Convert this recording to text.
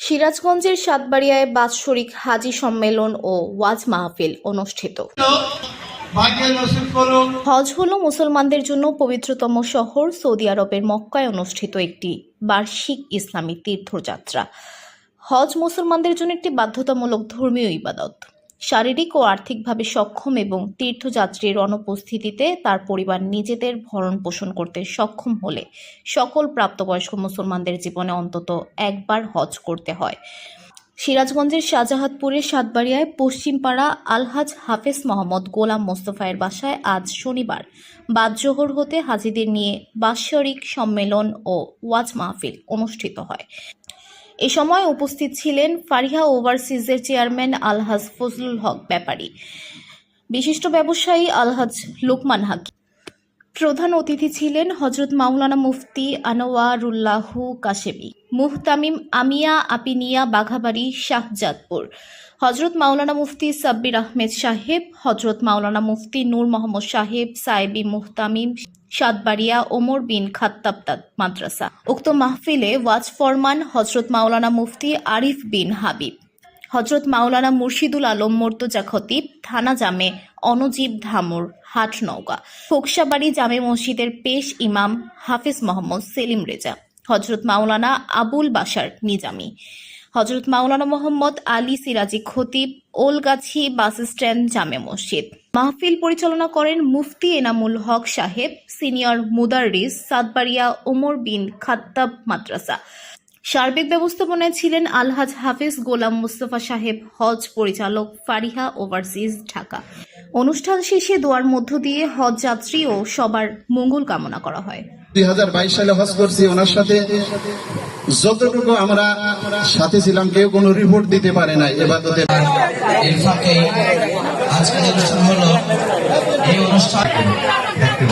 সিরাজগঞ্জের সাতবাড়িয়ায় বাৎসরিক হাজি সম্মেলন ও ওয়াজ মাহফিল অনুষ্ঠিত। হজ হল মুসলমানদের জন্য পবিত্রতম শহর সৌদি আরবের মক্কায় অনুষ্ঠিত একটি বার্ষিক ইসলামী তীর্থযাত্রা। হজ মুসলমানদের জন্য একটি বাধ্যতামূলক ধর্মীয় ইবাদত। শারীরিক ও আর্থিকভাবে সক্ষম এবং তীর্থযাত্রীর অনুপস্থিতিতে তার পরিবার নিজেদের ভরণ পোষণ করতে সক্ষম হলে সকল প্রাপ্তবয়স্ক মুসলমানদের জীবনে অন্তত একবার হজ করতে হয়। সিরাজগঞ্জের শাহজাহাতপুরের সাতবাড়িয়ায় পশ্চিমপাড়া আলহাজ হাফেজ মোহাম্মদ গোলাম মোস্তফায়ের বাসায় আজ শনিবার বাদজোহর হতে হাজিদের নিয়ে বাৎসরিক সম্মেলন ও ওয়াজ মাহফিল অনুষ্ঠিত হয়। এ সময় উপস্থিত ছিলেন ফারিহা ওভারসিজের চেয়ারম্যান আলহাজ ফজলুল হক ব্যাপারী। বিশিষ্ট ব্যবসায়ী আলহাজ লুকমান হাকিম। প্রধান অতিথি ছিলেন হজরত মাওলানা মুফতি আনোয়ারুল্লাহু কাশেমি, মুহতামিম আমিয়া আপিনিয়া বাঘাবাড়ি শাহজাদপুর, হজরত মাওলানা মুফতি সাব্বির আহমেদ সাহেব, হজরত মাওলানা মুফতি নূর মোহাম্মদ সাহেব সাইবি মুহতামিম সাতবাড়িয়া ওমর বিন খাত্তাবতাদ মাদ্রাসা। উক্ত মাহফিলে ওয়াজ ফরমান হজরত মাওলানা মুফতি আরিফ বিন হাবিব হজরত মাওলানা মুর্শিদুল আলম মর্তজা খতিব, থানা জামে অনজীব ধামুর, হাট নৌকা ফোকসাবাড়ি জামে মসজিদের পেশ ইমাম হাফিজ মোহাম্মদ সেলিম রেজা হজরত মাওলানা আবুল বাসার নিজামি। হজরত মাওলানা মোহাম্মদ আলী সিরাজি খতিব ওলগাছি বাস স্ট্যান্ড জামে মসজিদ। মাহফিল পরিচালনা করেন মুফতি এনামুল হক সাহেব, সিনিয়র মুদাররিস সাতবাড়িয়া ওমর বিন খাত্তাব মাদ্রাসা। সার্বিক ব্যবস্থাপনায় ছিলেন আলহাজ হাফিজ গোলাম মুস্তফা সাহেব, হজ পরিচালক ফারিহা ওভারসিজ, ঢাকা। অনুষ্ঠান শেষে দোয়ার মধ্য দিয়ে হজ যাত্রী ও সবার মঙ্গল কামনা করা হয়। দুই হাজার বাইশ সালে হজ করছি, ওনার সাথে যতটুকু আমরা সাথে ছিলাম কেউ কোনো রিপোর্ট দিতে পারে না এবাদতে এর ফাঁকে আজকের অনুষ্ঠান হলো এই অনুষ্ঠান। দেখতে